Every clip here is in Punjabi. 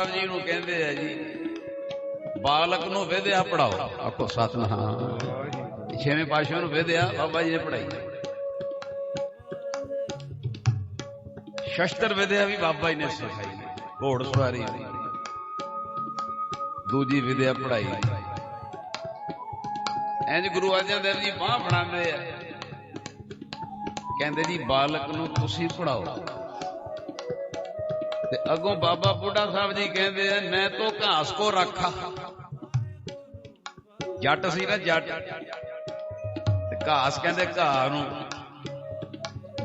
ਸਾਹਿਬ ਜੀ ਨੂੰ ਕਹਿੰਦੇ ਆ ਜੀ ਬਾਲਕ ਨੂੰ ਵਿਦਿਆ ਪੜਾਓ ਆਖੋ ਸਤਨਾਮ। ਛੇਵੇਂ ਪਾਤਸ਼ਾਹ ਨੂੰ ਵਿਦਿਆ ਬਾਬਾ ਜੀ ਨੇ ਪੜਾਈ ਸ਼ਸਤਰ ਵਿਦਿਆ ਵੀ ਬਾਬਾ ਜੀ ਨੇ ਸਿਖਾਈ। ਘੋੜ ਸਵਾਰੀ। ਦੂਜੀ ਵਿਦਿਆ ਪੜਾਈ ਇੰਜ ਗੁਰੂ ਅਰਜਨ ਦੇਵ ਜੀ ਬਾਹ ਬਣਾਉਂਦੇ ਆ। ਕਹਿੰਦੇ ਜੀ ਬਾਲਕ ਨੂੰ ਤੁਸੀਂ ਪੜਾਓ ਤੇ ਅੱਗੋਂ ਬਾਬਾ ਬੁੱਢਾ ਸਾਹਿਬ ਜੀ ਕਹਿੰਦੇ ਆ, ਮੈਂ ਤੋ ਘਾਸ ਕੋ ਰੱਖਾ। ਜੱਟ ਸੀ ਨਾ ਜੱਟ। ਤੇ ਘਾਸ ਕਹਿੰਦੇ ਘਾਹ ਨੂੰ।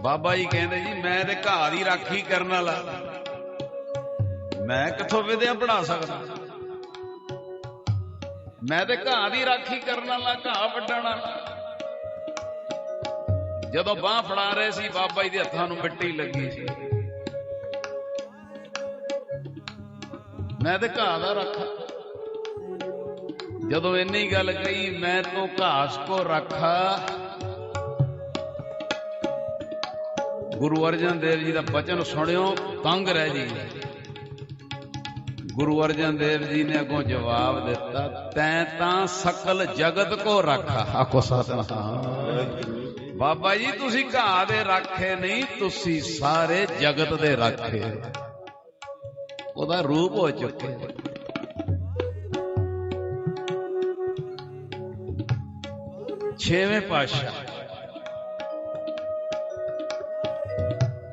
ਬਾਬਾ ਜੀ ਕਹਿੰਦੇ ਜੀ, ਮੈਂ ਤੇ ਘਾਹ ਦੀ ਰਾਖੀ ਕਰਨ ਵਾਲਾ। ਮੈਂ ਕਿੱਥੋਂ ਵਿਦਿਆ ਪੜਾ ਸਕਦਾ? ਮੈਂ ਤੇ ਘਾਹ ਦੀ ਰਾਖੀ ਕਰਨ ਵਾਲਾ, ਘਾਹ ਵੱਢਣ ਵਾਲਾ। ਜਦੋਂ ਬਾਹ ਫੜਾ ਰਹੇ ਸੀ, ਬਾਬਾ ਜੀ ਦੇ ਹੱਥਾਂ ਨੂੰ ਮਿੱਟੀ ਲੱਗੀ ਸੀ। ਮੈਂ ਤੇ ਘਾਹ ਦਾ ਰੱਖਾ। ਜਦੋਂ ਇੰਨੀ ਗੱਲ ਕਹੀ, ਮੈਂ ਤੋਂ ਘਾਸ ਕੋ ਰੱਖਾ। ਗੁਰੂ ਅਰਜਨ ਦੇਵ ਜੀ ਦਾ ਬਚਨ ਸੁਣਿਓ, ਤੰਗ ਰਹਿ ਜੀ। ਗੁਰੂ ਅਰਜਨ ਦੇਵ ਜੀ ਨੇ ਅੱਗੋਂ ਜਵਾਬ ਦਿੱਤਾ, ਤੈਂ ਤਾਂ ਸਕਲ ਜਗਤ ਕੋ ਰੱਖਾ। ਆਖੋ ਸਤਨਾਮ। ਬਾਬਾ ਜੀ, ਤੁਸੀਂ ਘਾਹ ਦੇ ਰਾਖੇ ਨਹੀਂ, ਤੁਸੀਂ ਸਾਰੇ ਜਗਤ ਦੇ ਰਾਖੇ। ਉਹਦਾ ਰੂਪ ਹੋ ਚੁੱਕੇ ਛੇਵੇਂ ਪਾਤਸ਼ਾਹ।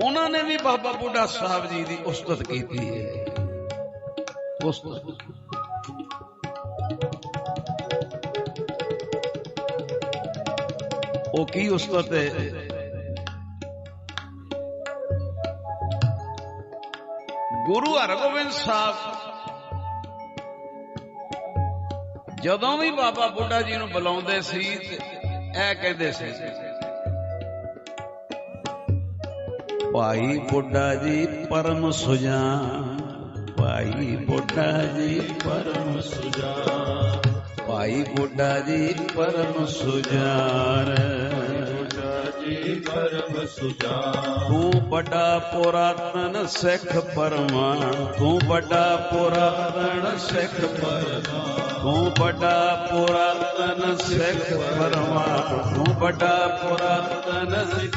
ਉਹਨਾਂ ਨੇ ਵੀ ਬਾਬਾ ਬੁੱਢਾ ਸਾਹਿਬ ਜੀ ਦੀ ਉਸਤਤ ਕੀਤੀ ਹੈ। ਉਸਤਤ। ਉਹ ਕੀ ਉਸਤਤ ਹੈ? ਗੁਰੂ ਹਰਗੋਬਿੰਦ ਸਾਹਿਬ। ਜਦੋਂ ਵੀ ਬਾਬਾ ਬੁੱਢਾ ਜੀ ਨੂੰ ਬੁਲਾਉਂਦੇ ਸੀ ਤੇ ਇਹ ਕਹਿੰਦੇ ਸੀ, ਭਾਈ ਬੁੱਢਾ ਜੀ ਪਰਮ ਸੁਜਾਨ, ਭਾਈ ਬੁੱਢਾ ਜੀ ਪਰਮ ਸੁਜਾਨ, ਭਾਈ ਬੁੱਢਾ ਜੀ ਪਰਮ ਸੁਜਾਨ। ਜੀ ਪਰਮ ਸੁਜਾਨ। ਤੂੰ ਵੱਡਾ ਪੁਰਾਤਨ ਸਿੱਖ ਪਰਮਾਨ, ਤੂੰ ਵੱਡਾ ਪੁਰਾਤਨ ਸਿੱਖ ਪਰਮਾਨ। ਤੂੰ ਵੱਡਾ ਪੁਰਾਤਨ ਸਿੱਖ ਪਰਮਾਨ, ਤੂੰ ਵੱਡਾ ਪੁਰਾਤਨ ਸਿੱਖ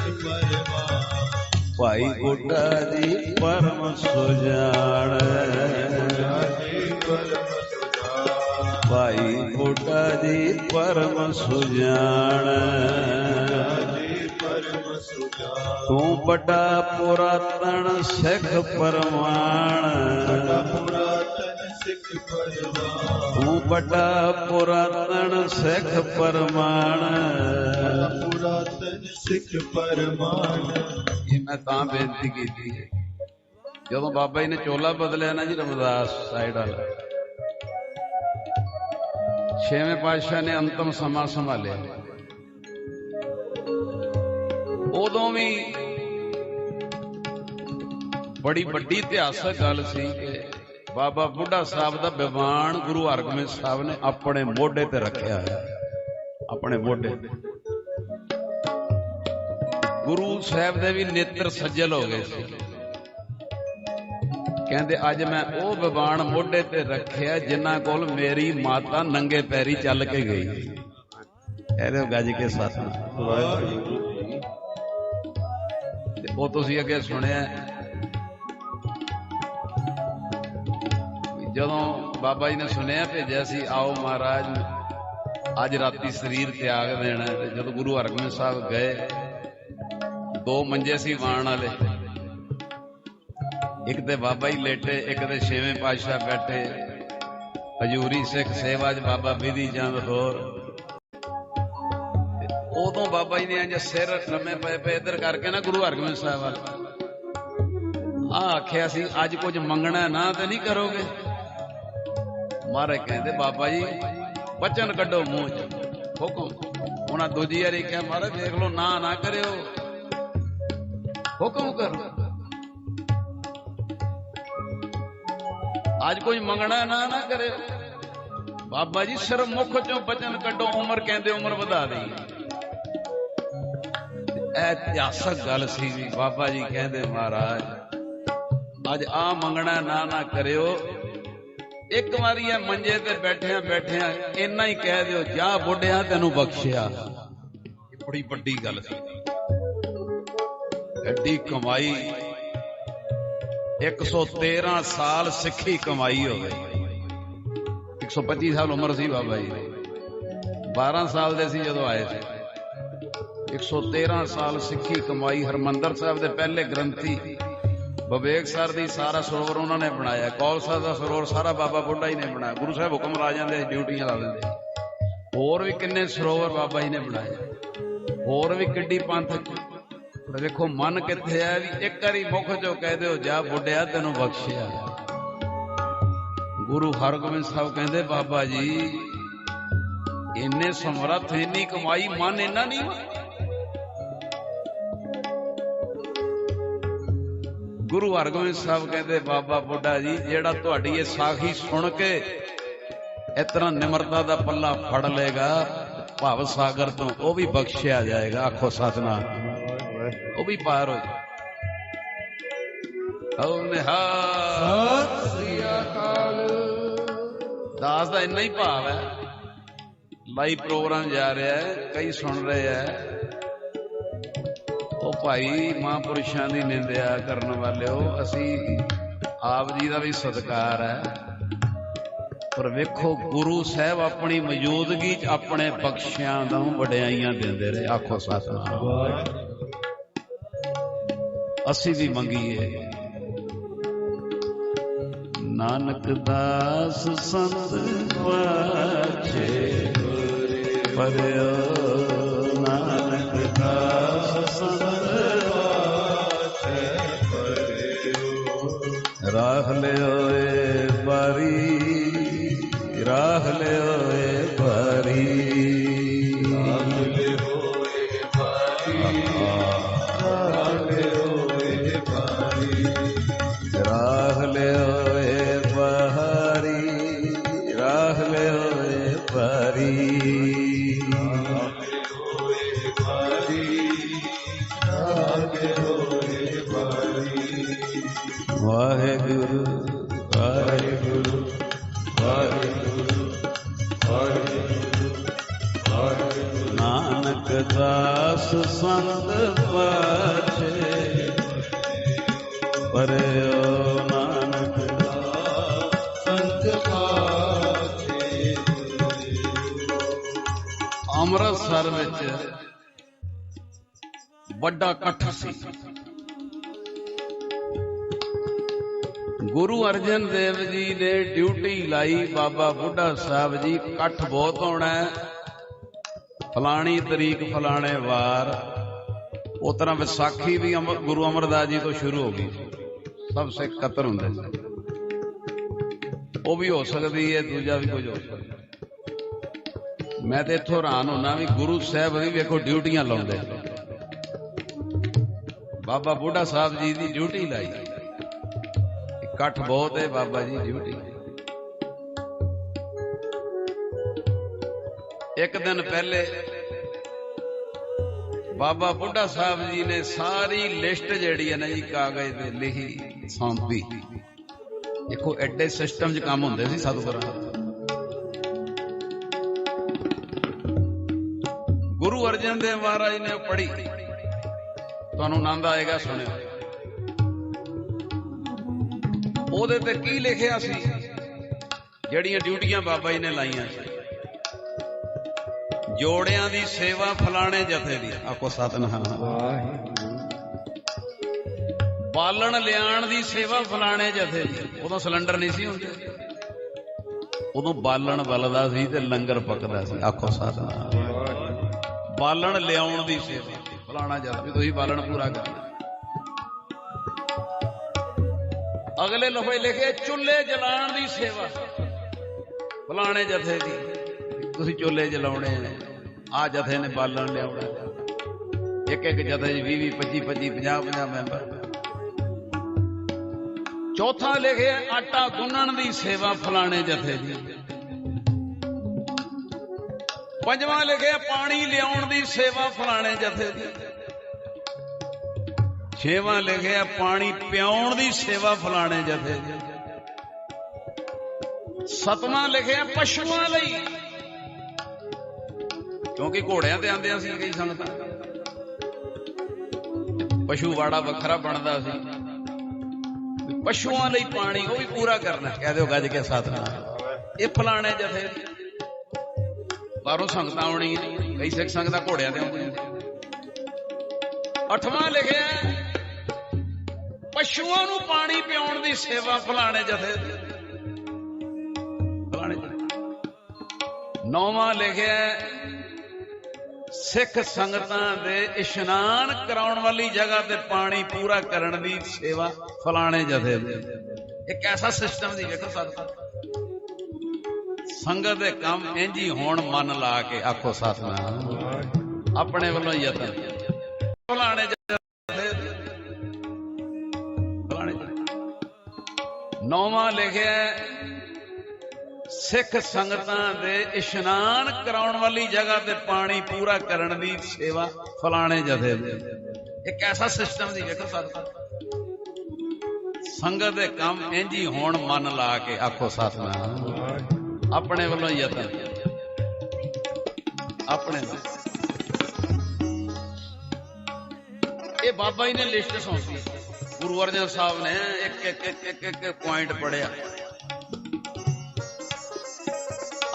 ਭਾਈ ਬੁੱਢਾ ਜੀ ਪਰਮ ਸੁਜਾਨ। ਜੀ ਪਰਮ ਭਾਈ ਬੁੱਢਾ ਜੀ ਜੀ ਪਰਮ ਸੁਜਾਨ। ਤੂੰ ਵੱਡਾ ਪੁਰਾਤਨ ਸਿੱਖ ਪਰਮਾਨ ਪੁਰਾਤਨ ਸਿੱਖ ਪਰਮਾਨ ਤੂੰ ਵੱਡਾ ਪੁਰਾਤਨ ਸਿੱਖ ਪਰਮਾਨ ਪੁਰਾਤਨ ਸਿੱਖ ਪਰਮਾਨ ਇਹ ਮੈਂ ਤਾਂ ਬੇਨਤੀ ਕੀਤੀ ਹੈ। ਜਦੋਂ ਬਾਬਾ ਜੀ ਨੇ ਚੋਲਾ ਬਦਲਿਆ ਨਾ ਜੀ ਰਮਦਾਸ ਸਾਈਡ ਵਾਲਾ, ਛੇਵੇਂ ਪਾਤਸ਼ਾਹ ਨੇ ਅੰਤਮ ਸਮਾਂ ਸੰਭਾਲਿਆ। ਉਦੋਂ ਵੀ ਬੜੀ ਵੱਡੀ ਇਤਿਹਾਸਕ ਗੱਲ ਸੀ ਕਿ ਬਾਬਾ ਬੁੱਢਾ ਸਾਹਿਬ ਦਾ ਵਿਵਾਨ ਗੁਰੂ ਹਰਗੋਬਿੰਦ ਸਾਹਿਬ ਨੇ ਆਪਣੇ ਮੋਢੇ ਤੇ ਰੱਖਿਆ ਹੈ। ਆਪਣੇ ਮੋਢੇ। ਗੁਰੂ ਸਾਹਿਬ ਦੇ ਵੀ ਨੇਤਰ ਸੱਜਲ ਹੋ ਗਏ ਸੀ। ਕਹਿੰਦੇ, ਅੱਜ ਮੈਂ ਉਹ ਵਿਵਾਨ ਮੋਢੇ ਤੇ ਰੱਖਿਆ ਜਿਨ੍ਹਾਂ ਕੋਲ ਮੇਰੀ ਮਾਤਾ ਨੰਗੇ ਪੈਰੀ ਚੱਲ ਕੇ ਗਈ। ਇਹਦੇ ਗੱਜ ਕੇ ਸਾਥ ਵਾਹਿਗੁਰੂ ਉਹ ਤੁਸੀਂ ਅੱਗੇ ਸੁਣਿਆ ਜਦੋਂ ਬਾਬਾ ਜੀ ਨੇ ਸੁਣਿਆ, ਭੇਜਿਆ ਸੀ, ਆਓ ਮਹਾਰਾਜ, ਅੱਜ ਰਾਤੀ ਸਰੀਰ ਤਿਆਗ ਦੇਣਾ ਤੇ ਜਦੋਂ ਗੁਰੂ ਹਰਗੋਬਿੰਦ ਸਾਹਿਬ ਗਏ, ਦੋ ਮੰਜੇ ਸੀ ਵਾਣ ਵਾਲੇ। ਇੱਕ ਤੇ ਬਾਬਾ ਜੀ ਲੇਟੇ, ਇੱਕ ਤੇ ਛੇਵੇਂ ਪਾਤਸ਼ਾਹ ਬੈਠੇ। ਹਜੂਰੀ ਸਿੱਖ ਸੇਵਾ 'ਚ ਬਾਬਾ ਵਿਧੀ ਚੰਦ ਹੋਰ। ਉਦੋਂ ਬਾਬਾ ਜੀ ਨੇ ਇੰਜ ਸਿਰ ਲੰਮੇ ਪਏ ਪਏ ਇੱਧਰ ਕਰਕੇ ਨਾ ਗੁਰੂ ਹਰਗੋਬਿੰਦ ਸਾਹਿਬ ਵੱਲ। ਆ ਆਖਿਆ ਸੀ, ਅੱਜ ਕੁਝ ਮੰਗਣਾ ਨਾ ਤੇ ਨਹੀਂ ਕਰੋਗੇ। ਮਹਾਰਾਜ ਕਹਿੰਦੇ, ਬਾਬਾ ਜੀ, ਬਚਨ ਕੱਢੋ ਮੂੰਹ ਚ, ਹੁਕਮ। ਉਹਨਾਂ ਦੂਜੀ ਵਾਰੀ ਕਿਹਾ, ਮਹਾਰਾਜ ਦੇਖ ਲਓ, ਨਾ ਨਾ ਕਰਿਓ। ਹੁਕਮ ਕਰੋ। ਅੱਜ ਕੋਈ ਮੰਗਣਾ ਨਾ ਨਾ ਕਰਿਓ। ਬਾਬਾ ਜੀ ਸਿਰ ਮੁਖ ਚੋਂ ਬਚਨ ਕੱਢੋ, ਉਮਰ ਕਹਿੰਦੇ ਉਮਰ ਵਧਾ ਦੇਈ ਇਤਿਹਾਸਕ ਗੱਲ ਸੀ ਵੀ ਬਾਬਾ ਜੀ ਕਹਿੰਦੇ ਮਹਾਰਾਜ, ਅੱਜ ਆ ਮੰਗਣਾ ਨਾ ਨਾ ਕਰਿਓ। ਇੱਕ ਵਾਰੀ ਇਹ ਮੰਜੇ ਤੇ ਬੈਠਿਆਂ ਬੈਠਿਆਂ ਇੰਨਾ ਹੀ ਕਹਿ ਦਿਓ, ਜਾ ਬੁੱਢਿਆ ਤੈਨੂੰ ਬਖਸ਼ਿਆ। ਇਹ ਬੜੀ ਵੱਡੀ ਗੱਲ ਸੀ। ਐਡੀ ਕਮਾਈ 113 ਸਾਲ ਸਿੱਖੀ ਕਮਾਈ ਹੋ ਹੋਵੇ 125 ਸਾਲ ਉਮਰ ਸੀ ਬਾਬਾ ਜੀ। ਦੀ 12 ਸਾਲ ਦੇ ਸੀ ਜਦੋਂ ਆਏ ਸੀ। 113 ਸਾਲ ਸਿੱਖੀ ਕਮਾਈ ਹਰਮੰਦਰ ਸਾਹਿਬ ਦੇ ਪਹਿਲੇ ਗ੍ਰੰਥੀ ਵਿਵੇਕ ਸਰ ਦੀ ਸਾਰਾ ਸਰੋਵਰ ਉਹਨਾਂ ਨੇ ਬਣਾਇਆ। ਕੌਲ ਸਾਹਿਬ ਦਾ ਸਰੋਵਰ ਸਾਰਾ ਬਾਬਾ ਬੁੱਢਾ ਹੀ ਨੇ ਬਣਾਇਆ। ਗੁਰੂ ਸਾਹਿਬ ਹੁਕਮ ਲਾ ਜਾਂਦੇ, ਡਿਊਟੀਆਂ ਲਾ ਦਿੰਦੇ। ਹੋਰ ਵੀ ਕਿੰਨੇ ਸਰੋਵਰ ਬਾਬਾ ਜੀ ਨੇ ਬਣਾਏ। ਹੋਰ ਵੀ ਕਿੱਡੀ ਪੰਥ। ਪਰ ਵੇਖੋ ਮਨ ਕਿੱਥੇ ਹੈ ਵੀ ਇੱਕ ਵਾਰੀ ਮੁਖ ਚੋਂ ਕਹਿ ਦਿਓ, ਜਾ ਬੁੱਢਿਆ ਤੈਨੂੰ ਬਖਸ਼ਿਆ। ਗੁਰੂ ਹਰਗੋਬਿੰਦ ਸਾਹਿਬ ਕਹਿੰਦੇ, ਬਾਬਾ ਜੀ, ਇੰਨੇ ਸਮਰੱਥ, ਇੰਨੀ ਕਮਾਈ ਮਨ ਇੰਨਾ ਨਹੀਂ ਗੁਰੂ ਹਰਗੋਬਿੰਦ ਸਾਹਿਬ ਕਹਿੰਦੇ, ਬਾਬਾ ਬੁੱਢਾ ਜੀ, ਜਿਹੜਾ ਤੁਹਾਡੀ ਇਹ ਸਾਖੀ ਸੁਣ ਕੇ ਇਸ ਤਰ੍ਹਾਂ ਨਿਮਰਤਾ ਦਾ ਪੱਲਾ ਫੜ ਲੇਗਾ ਭਵ ਸਾਗਰ ਤੋਂ, ਉਹ ਵੀ ਬਖਸ਼ਿਆ ਜਾਏਗਾ, ਆਖੋ ਸਤਨਾਮ। ਉਹ ਵੀ ਪਾਰ ਹੋ ਜਾ ਹਉ ਨਿਹਾਲ ਸਤਿ ਸ੍ਰੀ ਅਕਾਲ। ਦਾਸ ਦਾ ਇੰਨਾ ਹੀ ਭਾਵ ਹੈ। ਲਾਈਵ ਪ੍ਰੋਗਰਾਮ ਜਾ ਰਿਹਾ ਹੈ, ਕਈ ਸੁਣ ਰਹੇ ਹੈ। ਉਹ ਭਾਈ ਮਹਾਂਪੁਰਸ਼ਾਂ ਦੀ ਨਿੰਦਿਆ ਕਰਨ ਵਾਲਿਓ, ਅਸੀਂ ਆਪ ਜੀ ਦਾ ਵੀ ਸਤਿਕਾਰ ਹੈ। ਪਰ ਵੇਖੋ, ਗੁਰੂ ਸਾਹਿਬ ਆਪਣੀ ਮੌਜੂਦਗੀ 'ਚ ਆਪਣੇ ਬਖਸ਼ਿਆਂ ਨੂੰ ਵਡਿਆਈਆਂ ਦਿੰਦੇ ਰਹੇ। ਆਖੋ ਸਤਨਾਮ। ਅਸੀਂ ਵੀ ਮੰਗੀਏ। ਨਾਨਕ ਦਾਸ ਸੰਤ ਪਾਛੇ ਪਰਿਓ। ਨਾਨਕ ਦਾਸ ਸੰਤ हरी ਅੰਮ੍ਰਿਤਸਰ ਵਿੱਚ ਵੱਡਾ ਇਕੱਠ ਸੀ। ਗੁਰੂ ਅਰਜਨ ਦੇਵ ਜੀ ਨੇ ਡਿਊਟੀ ਲਾਈ, ਬਾਬਾ ਬੁੱਢਾ ਸਾਹਿਬ ਜੀ, ਇਕੱਠ ਬਹੁਤ ਹੋਣਾ ਫਲਾਣੀ ਤਰੀਕ, ਫਲਾਣੇ ਵਾਰ ਉਹ ਤਰ੍ਹਾਂ ਵਿਸਾਖੀ ਵੀ ਅਮਰ- ਗੁਰੂ ਅਮਰਦਾਸ ਜੀ ਤੋਂ ਸ਼ੁਰੂ ਹੋ ਗਈ। ਸਭ ਸਿੱਖ ਕਤਰ ਹੁੰਦੇ ਸੀ। ਉਹ ਵੀ ਹੋ ਸਕਦੀ ਹੈ, ਦੂਜਾ ਵੀ ਕੁਝ ਹੋ ਸਕਦਾ। ਮੈਂ ਤੇ ਇੱਥੋਂ ਹੈਰਾਨ ਹੁੰਨਾ ਵੀ ਗੁਰੂ ਸਾਹਿਬ ਵੀ ਵੇਖੋ ਡਿਊਟੀਆਂ ਲਾਉਂਦੇ। ਬਾਬਾ ਬੁੱਢਾ ਸਾਹਿਬ ਜੀ ਦੀ ਡਿਊਟੀ ਲਾਈ। ਇਕੱਠ ਬਹੁਤ ਹੈ ਬਾਬਾ ਜੀ ਡਿਊਟੀ। ਇੱਕ ਦਿਨ ਪਹਿਲੇ ਬਾਬਾ ਬੁੱਢਾ ਸਾਹਿਬ ਜੀ ਨੇ ਸਾਰੀ ਲਿਸਟ ਜਿਹੜੀ ਹੈ ਨਾ ਜੀ ਕਾਗਜ਼ ਤੇ ਲਿਖੀ, ਸੌਂਪੀ। ਦੇਖੋ ਐਡੇ ਸਿਸਟਮ 'ਚ ਕੰਮ ਹੁੰਦੇ ਸੀ ਸਤਿਗੁਰਾਂ। ਗੁਰੂ ਅਰਜਨ ਦੇਵ ਮਹਾਰਾਜ ਨੇ ਪੜ੍ਹੀ। ਤੁਹਾਨੂੰ ਆਨੰਦ ਆਏਗਾ ਸੁਣਿਓ। ਉਹਦੇ ਤੇ ਕੀ ਲਿਖਿਆ ਸੀ? ਜਿਹੜੀਆਂ ਡਿਊਟੀਆਂ ਬਾਬਾ ਜੀ ਨੇ ਲਾਈਆਂ ਸੀ। ਜੋੜਿਆਂ ਦੀ ਸੇਵਾ ਫਲਾਣੇ ਜਥੇ ਦੀ। ਆਖੋ ਸਤਨਾਮ। ਬਾਲਣ ਲਿਆਣ ਦੀ ਸੇਵਾ ਫਲਾਣੇ ਜਥੇ ਦੀ। ਉਦੋਂ ਸਿਲੰਡਰ ਨਹੀਂ ਸੀ ਹੁੰਦੇ। ਉਦੋਂ ਬਾਲਣ ਬਲਦਾ ਸੀ ਤੇ ਲੰਗਰ ਪਕਦਾ ਸੀ। ਆਖੋ ਸਤਨਾਮ। ਬਾਲਣ ਲਿਆਉਣ ਦੀ ਸੇਵਾ। ਫਲਾਣਾ ਜਦ ਵੀ ਤੁਸੀਂ ਬਾਲਣ ਪੂਰਾ ਕਰਨਾ। ਅਗਲੇ ਲੋਹੇ ਲਿਖੇ, ਚੁੱਲ੍ਹੇ ਜਲਾਉਣ ਦੀ ਸੇਵਾ। ਫਲਾਣੇ ਜਥੇ ਦੀ, ਤੁਸੀਂ ਚੁੱਲ੍ਹੇ ਜਲਾਉਣੇ ਨੇ ਆ ਜਥੇ ਨੇ ਬਾਲਣ ਲਿਆਉਣਾ। ਇੱਕ ਇੱਕ ਜਥੇ 'ਚ 20 20 25 25 50 50 ਮੈਂਬਰ। ਚੌਥਾ ਲਿਖਿਆ ਆਟਾ ਗੁੰਨਣ ਦੀ ਸੇਵਾ ਫਲਾਣੇ ਜਥੇ ਦੀ। ਪੰਜਵਾਂ ਲਿਖਿਆ, ਪਾਣੀ ਲਿਆਉਣ ਦੀ ਸੇਵਾ ਫਲਾਣੇ ਜਥੇ ਦੀ। ਛੇਵਾਂ ਲਿਖਿਆ, ਪਾਣੀ ਪਿਆਉਣ ਦੀ ਸੇਵਾ ਫਲਾਣੇ ਜਥੇ ਦੀ। ਸਤਵਾਂ ਲਿਖਿਆ, ਪਸ਼ੂਆਂ ਲਈ। ਕਿਉਂਕਿ ਘੋੜਿਆਂ ਤੇ ਆਂਦੇ ਸੀ ਕਈ ਸੰਗਤਾਂ। ਪਸ਼ੂ ਵਾੜਾ ਵੱਖਰਾ ਬਣਦਾ ਸੀ। ਪਸ਼ੂਆਂ ਲਈ ਪਾਣੀ ਉਹ ਵੀ ਪੂਰਾ ਕਰਨਾ। ਕਹਿ ਦਿਓ ਗੱਜ ਕੇ ਸਤਨਾਮ। ਇਹ ਫਲਾਣੇ ਜਥੇ ਬਾਹਰੋਂ ਸੰਗਤਾਂ ਆਉਣੀਆਂ ਕਈ ਸਿੱਖ ਸੰਗਤਾਂ ਘੋੜਿਆਂ ਤੇ ਆਉਂਦੀਆਂ ਅਠਵਾਂ ਲਿਖਿਆ ਪਸ਼ੂਆਂ ਨੂੰ ਪਾਣੀ ਪਿਆਉਣ ਦੀ ਸੇਵਾ ਫਲਾਣੇ ਜਥੇ ਫਲਾਣੇ ਨੌਵਾਂ ਲਿਖਿਆ ਸਿੱਖ ਸੰਗਤਾਂ ਦੇ ਇਸ਼ਨਾਨ ਕਰਾਉਣ ਵਾਲੀ ਜਗ੍ਹਾ ਤੇ ਪਾਣੀ ਪੂਰਾ ਕਰਨ ਦੀ ਸੇਵਾ ਫਲਾਣੇ ਜਥੇ ਦੀ। ਇੱਕ ਐਸਾ ਸਿਸਟਮ ਦੀ ਵੇਖੋ ਸਾਥ ਸੰਗਤ ਦੇ ਕੰਮ ਇੰਜ ਹੋਣ ਮਨ ਲਾ ਕੇ ਆਖੋ ਸਤਨਾਮ ਆਪਣੇ ਵੱਲੋਂ ਯਤਨ ਫਲਾਣੇ ਨੌਵਾਂ ਲਿਖਿਆ ਸਿੱਖ ਸੰਗਤਾਂ ਦੇ ਇਸ਼ਨਾਨ ਕਰਾਉਣ ਵਾਲੀ ਜਗ੍ਹਾ ਤੇ ਪਾਣੀ ਪੂਰਾ ਕਰਨ ਦੀ ਸੇਵਾ ਫਲਾਣੇ ਜਥੇ। ਇੱਕ ਐਸਾ ਸਿਸਟਮ ਦੀ ਵੇਖੋ ਸਾਥ ਸੰਗਤ ਦੇ ਕੰਮ ਇੰਜ ਹੋਣ ਮਨ ਲਾ ਕੇ ਆਖੋ ਸਤਨਾਮ ਆਪਣੇ ਵੱਲੋਂ ਯਤਨ। ਆਪਣੇ ਇਹ ਬਾਬਾ ਜੀ ਨੇ ਲਿਸਟ ਸੌਂਪੀ। ਗੁਰੂ ਅਰਜਨ ਸਾਹਿਬ ਨੇ ਇੱਕ ਇੱਕ ਇੱਕ ਇੱਕ ਇੱਕ ਪੁਆਇੰਟ ਪੜਿਆ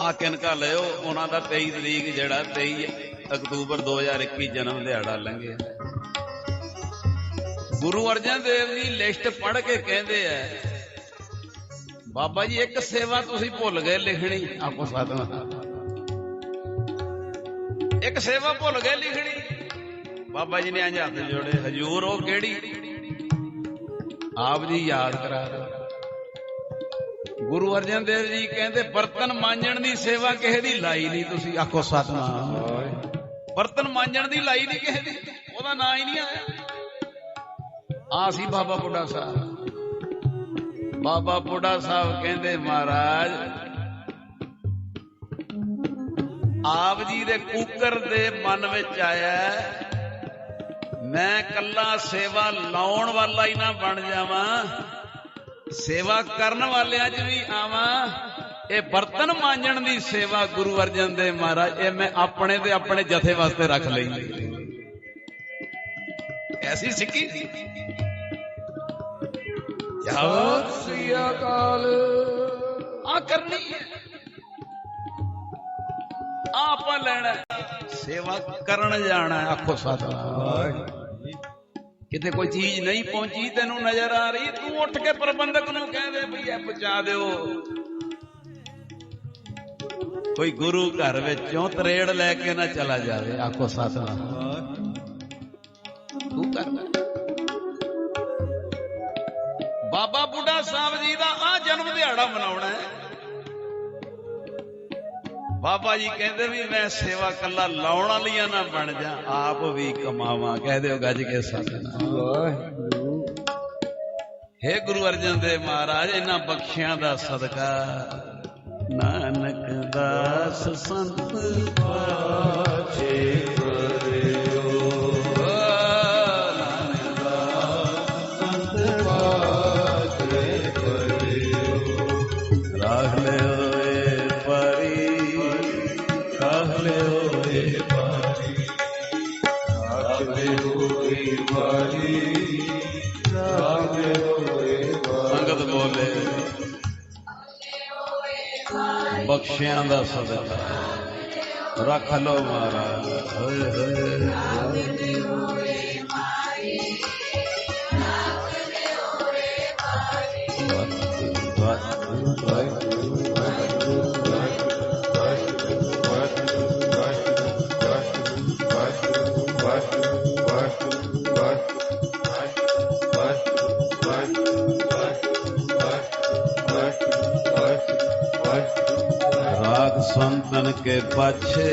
ਆ ਕਿਨਕਾ ਲਿਓ, ਉਹਨਾਂ ਦਾ 23 ਤਰੀਕ ਜਿਹੜਾ 23 ਅਕਤੂਬਰ 2021 ਜਨਮ ਦਿਹਾੜਾ ਲੰਘਿਆ। ਗੁਰੂ ਅਰਜਨ ਦੇਵ ਜੀ ਲਿਸਟ ਪੜ੍ਹ ਕੇ ਕਹਿੰਦੇ ਆ ਬਾਬਾ ਜੀ, ਇੱਕ ਸੇਵਾ ਤੁਸੀਂ ਭੁੱਲ ਗਏ ਲਿਖਣੀ, ਆਪੋ ਸਾਧਨਾ। ਇੱਕ ਸੇਵਾ ਭੁੱਲ ਗਏ ਲਿਖਣੀ। ਬਾਬਾ ਜੀ ਨੇ ਅੰਜ ਹੱਥ ਜੋੜੇ, ਹਜੂਰ ਉਹ ਕਿਹੜੀ? ਆਪ ਜੀ ਯਾਦ ਕਰਾ ਗੁਰੂ ਅਰਜਨ ਦੇਵ ਜੀ ਕਹਿੰਦੇ, ਬਰਤਨ ਮਾਂਜਣ ਦੀ ਸੇਵਾ ਕਿਸੇ ਦੀ ਲਾਈ ਨਹੀਂ ਤੁਸੀਂ। ਆਖੋ ਸਤਨਾਮ ਬਰਤਨ ਮਾਂਜਣ ਦੀ ਲਾਈ ਨਹੀਂ ਕਿਸੇ ਦੀ। ਉਹਦਾ ਨਾਂ ਹੀ ਨਹੀਂ ਆਇਆ। ਆ ਸੀ ਬਾਬਾ ਬੁੱਢਾ ਸਾਹਿਬ। ਬਾਬਾ ਬੁੱਢਾ ਸਾਹਿਬ ਕਹਿੰਦੇ ਮਹਾਰਾਜ, ਆਪ ਜੀ ਦੇ ਕੂਕਰ ਦੇ ਮਨ ਵਿੱਚ ਆਇਆ ਮੈਂ ਕੱਲਾ ਸੇਵਾ ਲਾਉਣ ਵਾਲਾ ਹੀ ਨਾ ਬਣ ਜਾਵਾਂ, ਸੇਵਾ ਕਰਨ ਵਾਲਿਆਂ 'ਚ ਵੀ ਆਵਾਂ, ਇਹ ਬਰਤਨ ਮਾਂਜਣ ਦੀ ਸੇਵਾ ਗੁਰੂ ਅਰਜਨ ਦੇਵ ਮਹਾਰਾਜ, ਇਹ ਮੈਂ ਆਪਣੇ ਤੇ ਆਪਣੇ ਜਥੇ ਵਾਸਤੇ ਰੱਖ ਲਈ। ਐਸੀ ਸਿੱਖੀ? ਸਤਿ ਸ੍ਰੀ ਅਕਾਲ ਆ ਕਰਨੀ ਹੈ। ਆ ਆਪਾਂ ਲੈਣਾ ਹੈ। ਸੇਵਾ ਕਰਨ ਜਾਣਾ ਹੈ, ਆਖੋ ਸਤਨਾਮ। ਕਿਤੇ ਕੋਈ ਚੀਜ਼ ਨਹੀਂ ਪਹੁੰਚੀ ਤੈਨੂੰ ਨਜ਼ਰ ਆ ਰਹੀ ਤੂੰ ਉੱਠ ਕੇ ਪ੍ਰਬੰਧਕ ਨੂੰ ਕਹਿ ਦੇ ਭਈ ਇਹ ਪਹੁੰਚਾ ਦਿਓ। ਕੋਈ ਗੁਰੂ ਘਰ ਵਿੱਚੋਂ ਤਰੇੜ ਲੈ ਕੇ ਨਾ ਚਲਾ ਜਾਵੇ। ਆਖੋ ਸਤਨਾਮ। ਜਨਮ ਮਨਾਉਣਾ ਬਾਬਾ ਜੀ ਕਹਿੰਦੇ ਵੀ ਮੈਂ ਸੇਵਾ ਕੱਲਾ ਲਾਉਣ ਵਾਲੀਆਂ ਨਾ ਬਣ ਜਾ, ਆਪ ਵੀ ਕਮਾਵਾਂ। ਕਹਿ ਦਿਓ ਗੱਜ ਕੇ ਸਤਨਾਮ। ਵਾਹਿਗੁਰੂ ਹੇ ਗੁਰੂ ਅਰਜਨ ਦੇਵ ਮਹਾਰਾਜ, ਇਹਨਾਂ ਬਖਸ਼ਿਆਂ ਦਾ ਸਦਕਾ ਨਾਨਕ ਦਾਸ ਸੰਤ ਪਾਛੇ ਕਰਿਓ। ਨਾਨਕ ਸੰਤ ਪਾਛੇ ਕਰਿਓ। ਬਖਸ਼ਿਆਂ ਦਾ ਸਦਕਾ ਰੱਖ ਲੋ ਮਹਾਰਾਜ। ਹੋਏ ਹੋਏ কে পাচ্ছে